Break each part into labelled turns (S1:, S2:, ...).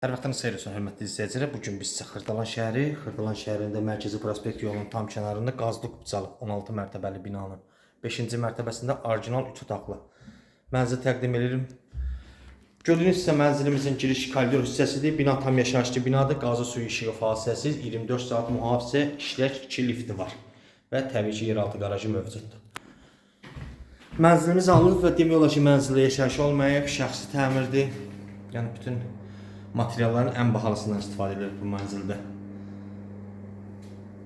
S1: Hər vaxtınız xeyir olsun, hörmətli izləyicilər. Bu gün biz sizə Xırdalan şəhəri, Xırdalan şəhərində Mərkəzi Prospekt yolunun tam kənarında qazlı qubcalı 16 mərtəbəli binanın 5-ci mərtəbəsində orijinal 3 otaqlı mənzil təqdim edirəm. Gördüyünüz isə mənzilimizin giriş koridor hissəsidir. Bina tam yaşayışlı binadır. Qazı suyu işığı fasiləsiz 24 saat mühafizə işlək 2 lifti var və təbii ki, yeraltı qarajı mövcuddur. Mənzilimiz alınıb və demək olar ki, mənzildə yaşayış olmayıb, şəxsi təmirdir. Yəni bütün materialların ən bahalısından istifadə edilir bu mənzildə.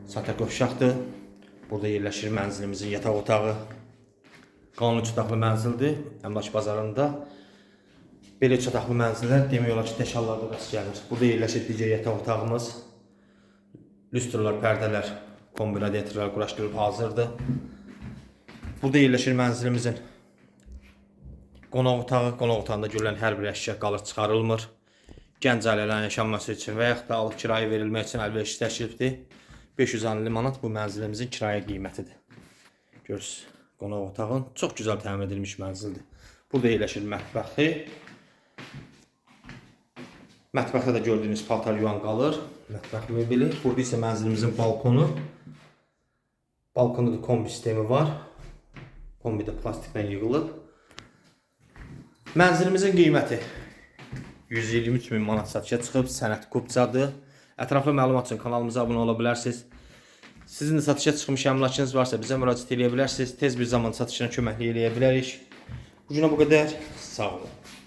S1: Satə qovşaqdır. Burada yerləşir mənzilimizin yataq otağı. Qanun üç otaqlı mənzildir. Əmlak bazarında belə üç otaqlı mənzillər demək olar ki, tək hallarda rast gəlir. Burada yerləşir digər yataq otağımız. Lüstrlar, pərdələr, kombi radiatorlar quraşdırılıb hazırdır. Burada yerləşir mənzilimizin qonaq otağı. Qonaq otağında görülən hər bir əşya qalır çıxarılmır. Gənc ailələrin yaşanması üçün və yaxud da alıb kirayə verilmək üçün əlverişli təklifdir. 550 manat bu mənzilimizin kirayə qiymətidir. Görürsüz, qonaq otağın çox gözəl təmin edilmiş mənzildir. Burada yerləşir mətbəxi. Mətbəxdə də gördüyünüz paltar yuvan qalır. Mətbəx mebeli. Burada isə mənzilimizin balkonu. Balkonda da kombi sistemi var. Kombi də plastikdən yığılıb. Mənzilimizin qiyməti 123 min manat satışa çıxıb, sənəd kubcadır. Ətraflı məlumat üçün kanalımıza abunə ola bilərsiniz. Sizin də satışa çıxmış əmlakınız varsa bizə müraciət edə bilərsiniz. Tez bir zaman satışına köməklik eləyə bilərik. Bu günə bu qədər. Sağ olun.